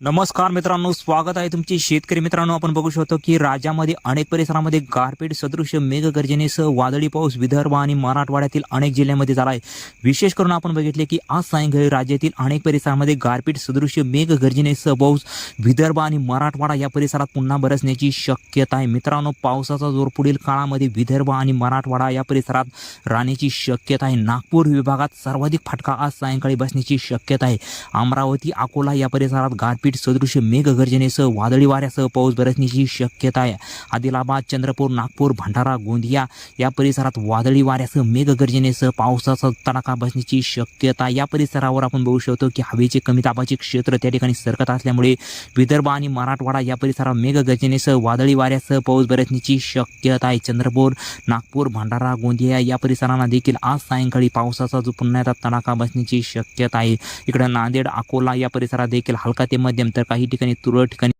नमस्कार मित्रांनो स्वागत आहे तुमचे शेतकरी मित्रांनो. आपण बघू शकतो की राज्यामध्ये अनेक परिसरामध्ये गारपीट सदृश मेघगर्जनेसह वादळी पाऊस विदर्भ आणि मराठवाड्यातील अनेक जिल्ह्यांमध्ये झाला आहे. विशेष करून आपण बघितले की आज सायंकाळी राज्यातील अनेक परिसरामध्ये गारपीट सदृश मेघगर्जनेसह पाऊस विदर्भ आणि मराठवाडा या परिसरात पुन्हा बरसण्याची शक्यता आहे. मित्रांनो पावसाचा जोर पुढील काळामध्ये विदर्भ आणि मराठवाडा या परिसरात राहण्याची शक्यता आहे. नागपूर विभागात सर्वाधिक फटका आज सायंकाळी बसण्याची शक्यता आहे. अमरावती अकोला या परिसरात गारपीट सदृश मेघगर्जनेसह वादळी वाऱ्यासह पाऊस बरसण्याची शक्यता आहे. आदिलाबाद चंद्रपूर नागपूर भंडारा गोंदिया या परिसरात वादळी वाऱ्यासह मेघगर्जनेसह पावसाचा तडाखा बसण्याची शक्यता या परिसरावर आपण बघू शकतो की हवेचे कमी दाबाचे क्षेत्र त्या ठिकाणी सरकत असल्यामुळे विदर्भ आणि मराठवाडा या परिसरात मेघगर्जनेसह वादळी वाऱ्यासह पाऊस बरसण्याची शक्यता आहे. चंद्रपूर नागपूर भंडारा गोंदिया या परिसरांना देखील आज सायंकाळी पावसाचा जो पुन्हा तडाखा बसण्याची शक्यता आहे. इकडे नांदेड अकोला या परिसरात देखील हलका ते मध्यम तर काही ठिकाणी तुरळक ठिकाणी